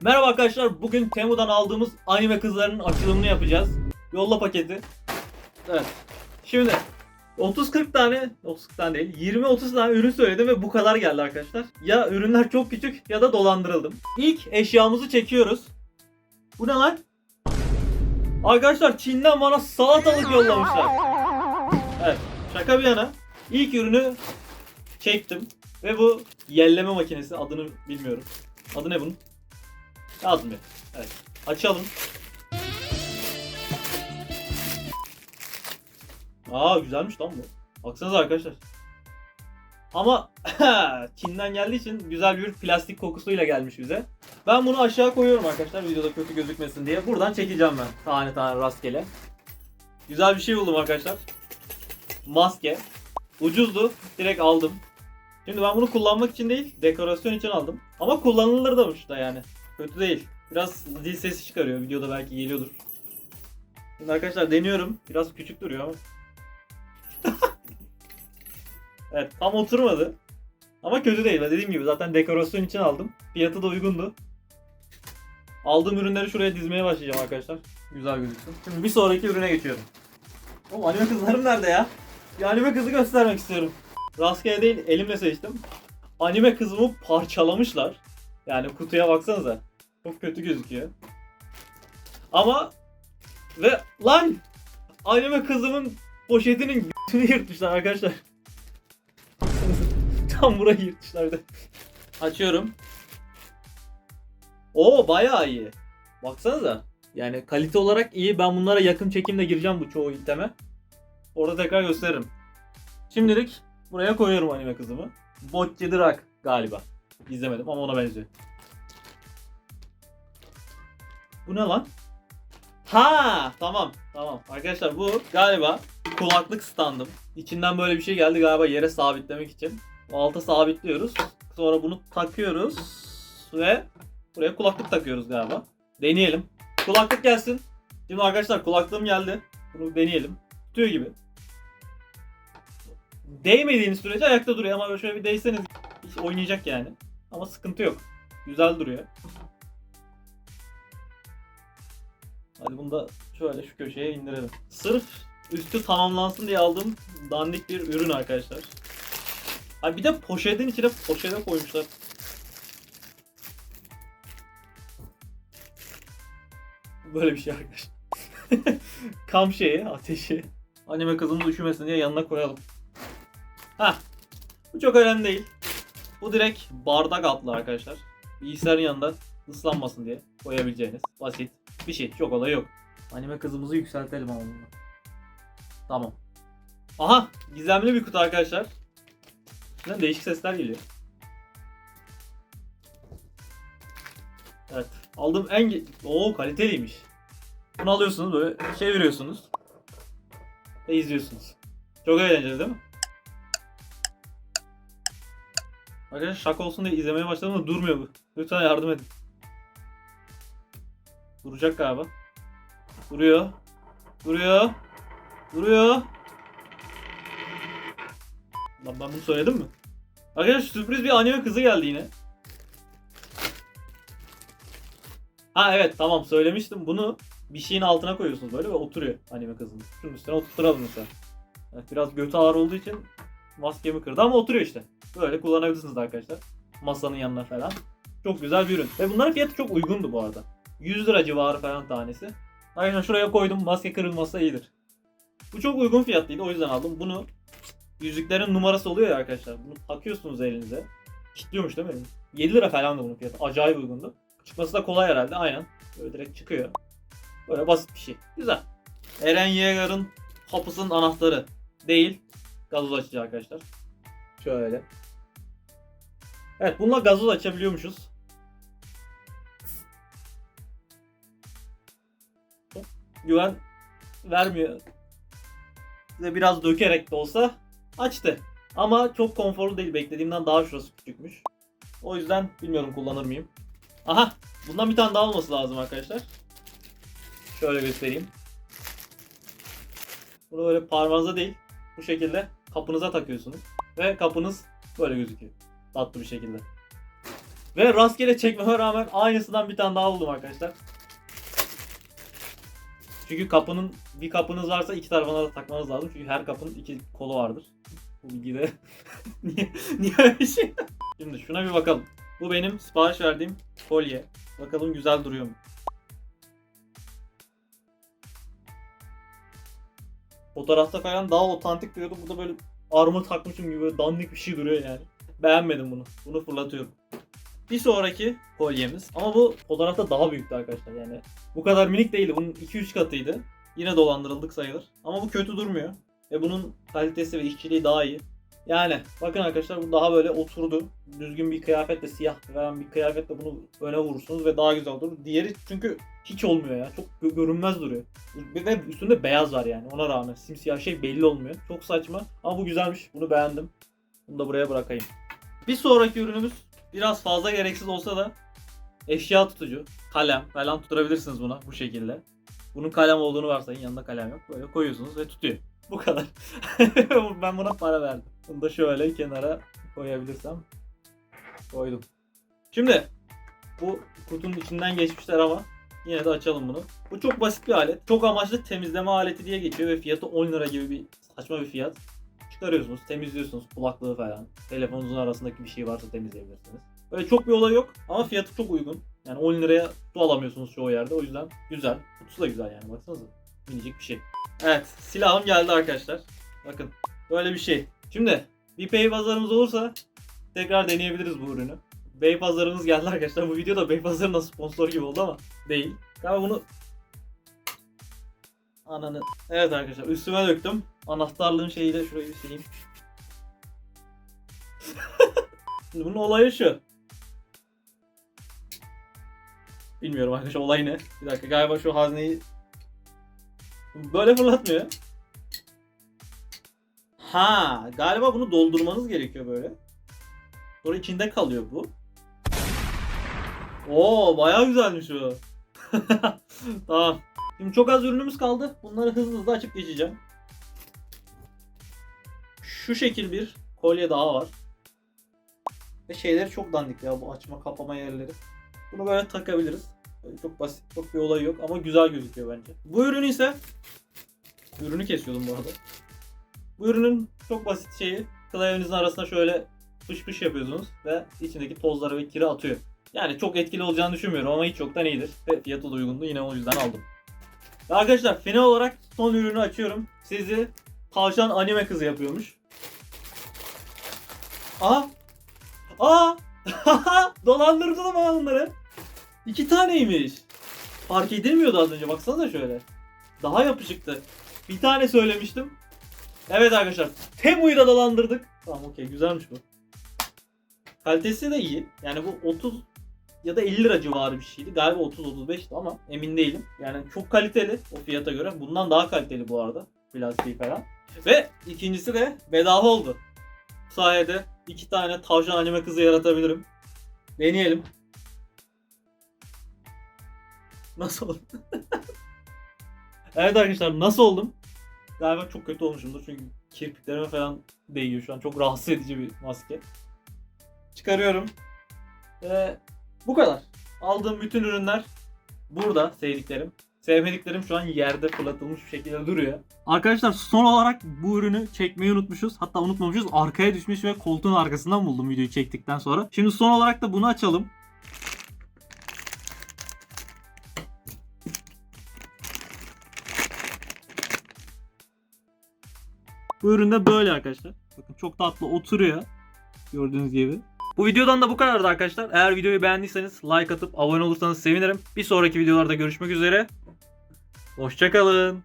Merhaba arkadaşlar. Bugün Temu'dan aldığımız anime kızlarının açılımını yapacağız. Yolla paketi. Evet. Şimdi 30-40 tane, 30 tane değil, 20-30 tane ürün söyledim ve bu kadar geldi arkadaşlar. Ya ürünler çok küçük ya da dolandırıldım. İlk eşyamızı çekiyoruz. Bu ne lan? Arkadaşlar Çin'den bana salatalık yollamışlar. Evet, şaka bir yana. İlk ürünü çektim ve bu yelleme makinesi adını bilmiyorum. Adı ne bunun? Yazmıyor. Evet. Açalım. Aa güzelmiş lan bu. Baksanıza arkadaşlar. Ama Çin'den geldiği için güzel bir plastik kokusuyla gelmiş bize. Ben bunu aşağı koyuyorum arkadaşlar videoda kötü gözükmesin diye. Buradan çekeceğim ben tane tane rastgele. Güzel bir şey buldum arkadaşlar. Maske. Ucuzdu. Direkt aldım. Şimdi ben bunu kullanmak için değil, dekorasyon için aldım. Ama kullanılır da yani. Kötü değil. Biraz dil sesi çıkarıyor. Videoda belki geliyordur. Şimdi arkadaşlar deniyorum. Biraz küçük duruyor ama. evet tam oturmadı. Ama kötü değil. Dediğim gibi zaten dekorasyon için aldım. Fiyatı da uygundu. Aldığım ürünleri şuraya dizmeye başlayacağım arkadaşlar. Güzel gözüksün. Şimdi bir sonraki ürüne geçiyorum. Oğlum anime kızlarım nerede ya? Bir anime kızı göstermek istiyorum. Rastgele değil elimle seçtim. Anime kızımı parçalamışlar. Yani kutuya baksanıza. Çok kötü gözüküyor. Ama ve lan anime kızımın poşetinin götünü yırtmışlar arkadaşlar. Tam burayı yırtmışlar de. Açıyorum. Oo bayağı iyi. Baksanıza. Yani kalite olarak iyi. Ben bunlara yakın çekimde gireceğim bu çoğu iteme. Orada tekrar gösteririm. Şimdilik buraya koyuyorum anime kızımı. Bocce Drak galiba. İzlemedim ama ona benziyor. Bu ne lan? Ha tamam tamam. Arkadaşlar bu galiba kulaklık standım. İçinden böyle bir şey geldi galiba yere sabitlemek için. Alta sabitliyoruz. Sonra bunu takıyoruz ve buraya kulaklık takıyoruz galiba. Deneyelim. Kulaklık gelsin. Şimdi arkadaşlar kulaklığım geldi. Bunu deneyelim. Tutuyor gibi. Değmediğiniz sürece ayakta duruyor ama şöyle bir değseniz oynayacak yani. Ama sıkıntı yok. Güzel duruyor. Hadi bunu da şöyle şu köşeye indirelim. Sırf üstü tamamlansın diye aldığım dandik bir ürün arkadaşlar. Ha bir de poşetin içine poşete koymuşlar. Böyle bir şey arkadaşlar. Kamp şeyi, ateşi. Anime kızımız üşümesin diye yanına koyalım. Ha. Bu çok önemli değil. Bu direkt bardak altlı arkadaşlar. Bilgisayarın yanında ıslanmasın diye koyabileceğiniz basit bir şey. Çok olay yok. Anime kızımızı yükseltelim ama bunu. Tamam. Aha! Gizemli bir kutu arkadaşlar. İçinden değişik sesler geliyor. Evet. Aldığım en... Oo kaliteliymiş. Bunu alıyorsunuz böyle çeviriyorsunuz. Ve izliyorsunuz. Çok eğlenceli değil mi? Arkadaşlar şaka olsun diye izlemeye başladım ama durmuyor bu. Lütfen yardım edin. Duracak galiba. Duruyor. Duruyor. Duruyor. Lan ben bunu söyledim mi? Arkadaşlar sürpriz bir anime kızı geldi yine. Ha evet tamam söylemiştim. Bunu bir şeyin altına koyuyorsunuz böyle ve oturuyor anime kızının. Şunun üstüne oturturalım mesela. Biraz götü ağır olduğu için maskemi kırdı ama oturuyor işte. Böyle kullanabilirsiniz arkadaşlar. Masanın yanına falan. Çok güzel bir ürün. Ve bunların fiyatı çok uygundu bu arada. 100 lira civarı falan tanesi. Arkadaşlar şuraya koydum. Maske kırılmasa iyidir. Bu çok uygun fiyatlıydı o yüzden aldım. Bunu yüzüklerin numarası oluyor ya arkadaşlar. Bunu takıyorsunuz elinize. Kilitliyormuş değil mi? 7 lira falan da bunun fiyatı. Acayip uygundu. Çıkması da kolay herhalde. Aynen. Böyle direkt çıkıyor. Böyle basit bir şey. Güzel. Eren Yeager'ın kapısının anahtarı. Değil. Gazoz açıcı arkadaşlar. Şöyle. Evet bununla gazoz açabiliyormuşuz. Güven vermiyor. Size biraz dökerek de olsa açtı. Ama çok konforlu değil. Beklediğimden daha şurası küçükmüş. O yüzden bilmiyorum kullanır mıyım. Aha! Bundan bir tane daha olması lazım arkadaşlar. Şöyle göstereyim. Bunu böyle parmağınıza değil. Bu şekilde kapınıza takıyorsunuz. Ve kapınız böyle gözüküyor. Tatlı bir şekilde. Ve rastgele çekmeme rağmen aynısından bir tane daha buldum arkadaşlar. Çünkü kapının bir kapınız varsa iki tarafına da takmanız lazım. Çünkü her kapının iki kolu vardır. Bu bilgide niye, niye öyle bir şey? Şimdi şuna bir bakalım. Bu benim sipariş verdiğim kolye. Bakalım güzel duruyor mu? Fotoğrafta falan daha otantik duruyordu. Burada böyle armor takmışım gibi dandik bir şey duruyor yani. Beğenmedim bunu. Bunu fırlatıyorum. Bir sonraki kolyemiz. Ama bu fotoğrafta daha büyüktü arkadaşlar yani. Bu kadar minik değildi. Bunun 2-3 katıydı. Yine dolandırıldık sayılır. Ama bu kötü durmuyor. Ve bunun kalitesi ve işçiliği daha iyi. Yani bakın arkadaşlar bu daha böyle oturdu. Düzgün bir kıyafetle siyah veren bir kıyafetle bunu öne vurursunuz ve daha güzel olur. Diğeri çünkü hiç olmuyor ya. Çok gö- görünmez duruyor. Ve üstünde beyaz var yani ona rağmen. Simsiyah şey belli olmuyor. Çok saçma ama bu güzelmiş. Bunu beğendim. Bunu da buraya bırakayım. Bir sonraki ürünümüz biraz fazla gereksiz olsa da eşya tutucu. Kalem falan tutturabilirsiniz buna bu şekilde. Bunun kalem olduğunu varsayın yanında kalem yok. Böyle koyuyorsunuz ve tutuyor. Bu kadar. ben buna para verdim. Bunu da şöyle kenara koyabilirsem koydum. Şimdi bu kutunun içinden geçmişler ama yine de açalım bunu. Bu çok basit bir alet. Çok amaçlı temizleme aleti diye geçiyor ve fiyatı 10 lira gibi bir saçma bir fiyat. Çıkarıyorsunuz, temizliyorsunuz kulaklığı falan. Telefonunuzun arasındaki bir şey varsa temizleyebilirsiniz. Böyle çok bir olay yok ama fiyatı çok uygun. Yani 10 liraya su alamıyorsunuz çoğu yerde o yüzden güzel. Kutusu da güzel yani baksanıza. Minicik bir şey. Evet silahım geldi arkadaşlar. Bakın böyle bir şey. Şimdi bir pay pazarımız olursa tekrar deneyebiliriz bu ürünü. Bey pazarımız geldi arkadaşlar. Bu video da Bey pazarına sponsor gibi oldu ama değil. Galiba bunu Ananı. Evet arkadaşlar üstüme döktüm. Anahtarlığın şeyiyle şurayı bir sileyim. Şimdi bunun olayı şu. Bilmiyorum arkadaşlar olay ne. Bir dakika galiba şu hazneyi böyle fırlatmıyor. Ha, galiba bunu doldurmanız gerekiyor böyle. Sonra içinde kalıyor bu. Oo, bayağı güzelmiş bu. tamam. Şimdi çok az ürünümüz kaldı. Bunları hızlı hızlı açıp geçeceğim. Şu şekil bir kolye daha var. Ve şeyleri çok dandik ya bu açma kapama yerleri. Bunu böyle takabiliriz. Böyle çok basit, çok bir olay yok ama güzel gözüküyor bence. Bu ürün ise ürünü kesiyordum bu arada. Bu ürünün çok basit şeyi klavyenizin arasına şöyle pış pış yapıyorsunuz ve içindeki tozları ve kiri atıyor. Yani çok etkili olacağını düşünmüyorum ama hiç yoktan iyidir. Ve fiyatı da uygundu yine o yüzden aldım. Ve arkadaşlar final olarak son ürünü açıyorum. Sizi tavşan anime kızı yapıyormuş. Aha! Aa! Dolandırdım ama onları. İki taneymiş. Fark edilmiyordu az önce baksana şöyle. Daha yapışıktı. Bir tane söylemiştim. Evet arkadaşlar. Temu'yu da dolandırdık. Tamam okey güzelmiş bu. Kalitesi de iyi. Yani bu 30 ya da 50 lira civarı bir şeydi. Galiba 30-35'ti ama emin değilim. Yani çok kaliteli o fiyata göre. Bundan daha kaliteli bu arada. Plastiği falan. Ve ikincisi de bedava oldu. Bu sayede iki tane tavşan anime kızı yaratabilirim. Deneyelim. Nasıl oldu? evet arkadaşlar nasıl oldum? Galiba çok kötü olmuşumdur çünkü kirpiklerime falan değiyor şu an. Çok rahatsız edici bir maske. Çıkarıyorum. Ve bu kadar. Aldığım bütün ürünler burada sevdiklerim. Sevmediklerim şu an yerde fırlatılmış bir şekilde duruyor. Arkadaşlar son olarak bu ürünü çekmeyi unutmuşuz. Hatta unutmamışız. Arkaya düşmüş ve koltuğun arkasından buldum videoyu çektikten sonra. Şimdi son olarak da bunu açalım. Bu ürün de böyle arkadaşlar. Bakın çok tatlı oturuyor. Gördüğünüz gibi. Bu videodan da bu kadardı arkadaşlar. Eğer videoyu beğendiyseniz like atıp abone olursanız sevinirim. Bir sonraki videolarda görüşmek üzere. Hoşçakalın.